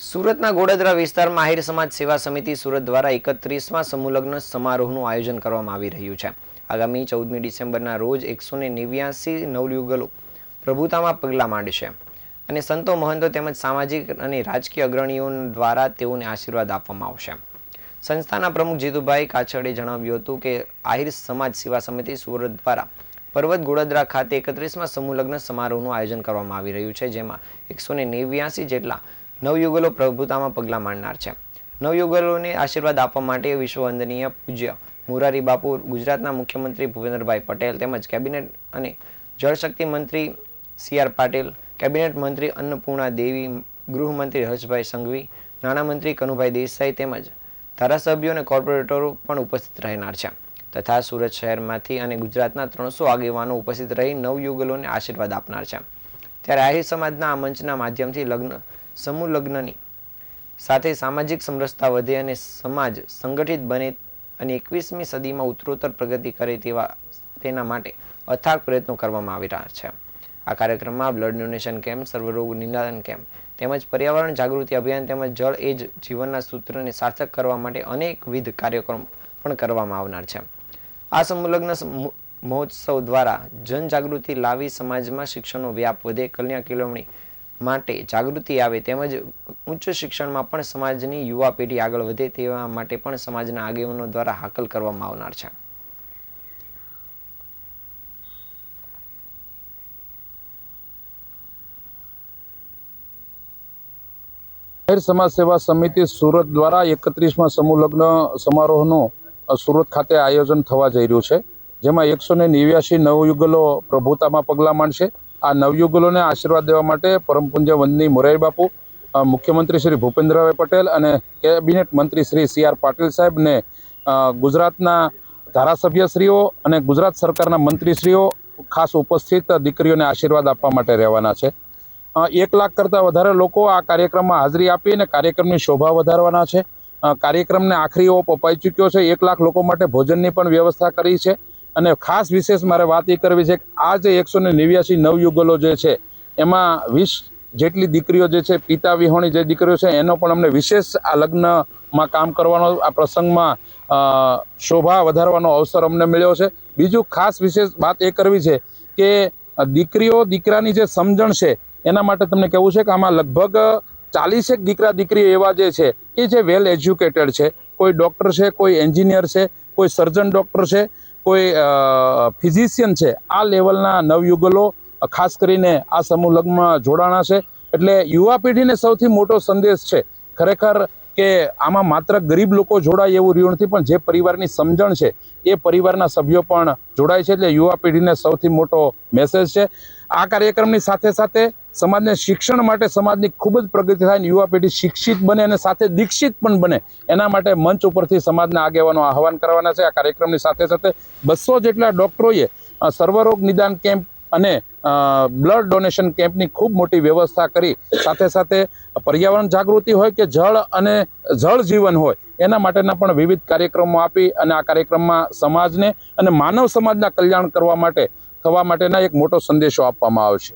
સુરતના ગોડદરા વિસ્તારમાં આહિર સમાજ સેવા સમિતિ સુરત દ્વારા એકત્રીસમાં સમૂહલગ્ન સમારોહનું આયોજન કરવામાં આવી રહ્યું છે. આગામી ચૌદમી ડિસેમ્બરના રોજ એકસો ને નેવ્યાસી નવયુગલો પ્રભુતામાં પગલાં માંડશે. અને સંતો મહંતો તેમજ સામાજિક અને રાજકીય અગ્રણીઓ દ્વારા તેઓને આશીર્વાદ આપવામાં આવશે. સંસ્થાના પ્રમુખ જીતુભાઈ કાછડે જણાવ્યું હતું કે, આહિર સમાજ સેવા સમિતિ સુરત દ્વારા પર્વત ગોડદરા ખાતે એકત્રીસમાં સમૂહલગ્ન સમારોહનું આયોજન કરવામાં આવી રહ્યું છે, જેમાં એકસો ને નેવ્યાસી જેટલા નવયુગલો પ્રભુતામાં પગલાં માંડનાર છે. નવયુગલોને આશીર્વાદ આપવા માટે વિશ્વવંદનીય પૂજ્ય મુરારી બાપુ, ગુજરાતના મુખ્યમંત્રી ભૂપેન્દ્રભાઈ પટેલ તેમજ કેબિનેટ અને જળશક્તિ મંત્રી સી આર પાટીલ, કેબિનેટ મંત્રી અન્નપૂર્ણા દેવી, ગૃહમંત્રી હર્ષભાઈ સંઘવી નાણામંત્રી કનુભાઈ દેસાઈ તેમજ ધારાસભ્યો અને કોર્પોરેટરો પણ ઉપસ્થિત રહેનાર છે. તથા સુરત શહેરમાંથી અને ગુજરાતના ત્રણસો આગેવાનો ઉપસ્થિત રહી નવયુગલોને આશીર્વાદ આપનાર છે. ત્યારે આહિર સમાજના આ મંચના માધ્યમથી લગ્ન સમૂહ લગ્નની. સાથે સામાજિક સમરસતા વધે અને સમાજ સંગઠિત બને અને એકવીસમી સદીમાં ઉત્તરોત્તર પ્રગતિ કરે તેવા તેના માટે અથાગ પ્રયત્નો કરવામાં આવી રહ્યા છે. આ કાર્યક્રમમાં બ્લડ ડોનેશન કેમ્પ, સર્વરોગ નિદાન કેમ્પ તેમજ પર્યાવરણ જાગૃતિ અભિયાન તેમજ જળ એ જ જીવનના સૂત્રને સાર્થક કરવા માટે અનેકવિધ કાર્યક્રમ પણ કરવામાં આવનાર છે. આ સંલગ્ન મહોત્સવ દ્વારા જનજાગૃતિ લાવી સમાજમાં શિક્ષણનો વ્યાપ વધે, કલ્યાણ કેળવણી માટે જાગૃતિ આવે તેમજ ઉચ્ચ શિક્ષણમાં પણ સમાજની યુવા પેઢી આગળ વધે તેવા માટે પણ સમાજના આગેવાનો દ્વારા હાકલ કરવામાં આવનાર છે. સમાજ સેવા સમિતિ સુરત દ્વારા એકત્રીસમાં સમૂહ લગ્ન સમારોહનું સુરત ખાતે આયોજન થવા જઈ રહ્યું છે. જેમાં એકસો ને નેવ્યાસી નવયુગલો પ્રભુતામાં પગલાં માંડશે આ નવયુગલોને આશીર્વાદ દેવા માટે પરમ પૂજ્ય વંદની મોરારી બાપુ મુખ્યમંત્રી શ્રી ભૂપેન્દ્રભાઈ પટેલ અને કેબિનેટ મંત્રી શ્રી સી આર પાટીલ સાહેબને ગુજરાતના ધારાસભ્યશ્રીઓ અને ગુજરાત સરકારના મંત્રીશ્રીઓ ખાસ ઉપસ્થિત દીકરીઓને આશીર્વાદ આપવા માટે રહેવાના છે. એક લાખ કરતાં વધારે લોકો આ કાર્યક્રમમાં હાજરી આપી અને કાર્યક્રમની શોભા વધારવાના છે. કાર્યક્રમને આખરી ઓપ અપાઈ ચૂક્યો છે. એક લાખ લોકો માટે ભોજનની પણ વ્યવસ્થા કરી છે. અને ખાસ વિશેષ મારે વાત એ કરવી છે કે આ જે એકસો ને નેવ્યાસી નવયુગલો જે છે, એમાં વીસ જેટલી દીકરીઓ જે છે, પિતા વિહોણી જે દીકરીઓ છે, એનો પણ અમને વિશેષ આ લગ્નમાં કામ કરવાનો, આ પ્રસંગમાં શોભા વધારવાનો અવસર અમને મળ્યો છે. બીજું ખાસ વિશેષ વાત એ કરવી છે કે દીકરીઓ, દીકરાની જે સમજણ છે, એના માટે તમને કહેવું છે કે આમાં લગભગ ચાલીસેક દીકરા, દીકરીઓ એવા જે છે, એ જે વેલ એજ્યુકેટેડ છે, કોઈ ડૉક્ટર છે, કોઈ એન્જિનિયર છે, કોઈ સર્જન ડૉક્ટર છે કોઈ ફિઝિશિયન છે, આ લેવલના નવયુગલો ખાસ કરીને આ સમૂહ લગ્નમાં જોડાણા છે. એટલે યુવા પેઢીને સૌથી મોટો સંદેશ છે, ખરેખર કે આમાં માત્ર ગરીબ લોકો જોડાય એવું રહ્યું નથી, પણ જે પરિવારની સમજણ છે, એ પરિવારના સભ્યો પણ જોડાય છે. એટલે યુવા પેઢીને સૌથી મોટો મેસેજ છે. આ કાર્યક્રમની સાથે સાથે સમાજને શિક્ષણ માટે સમાજની ખૂબ જ પ્રગતિ થાય અને યુવા પેઢી શિક્ષિત બને અને સાથે દીક્ષિત પણ બને, એના માટે મંચ ઉપરથી સમાજના આગેવાનો આહવાન કરવાના છે. આ કાર્યક્રમની સાથે સાથે બસો જેટલા ડૉક્ટરોએ સર્વરોગ નિદાન કેમ્પ અને બ્લડ ડોનેશન કેમ્પની ખૂબ મોટી વ્યવસ્થા કરી. સાથે સાથે પર્યાવરણ જાગૃતિ હોય કે જળ અને, જળ જીવન હોય, એના માટેના પણ વિવિધ કાર્યક્રમો આપી અને આ કાર્યક્રમમાં સમાજને અને માનવ સમાજના કલ્યાણ કરવા માટે થવા માટેના એક મોટો સંદેશો આપવામાં આવશે.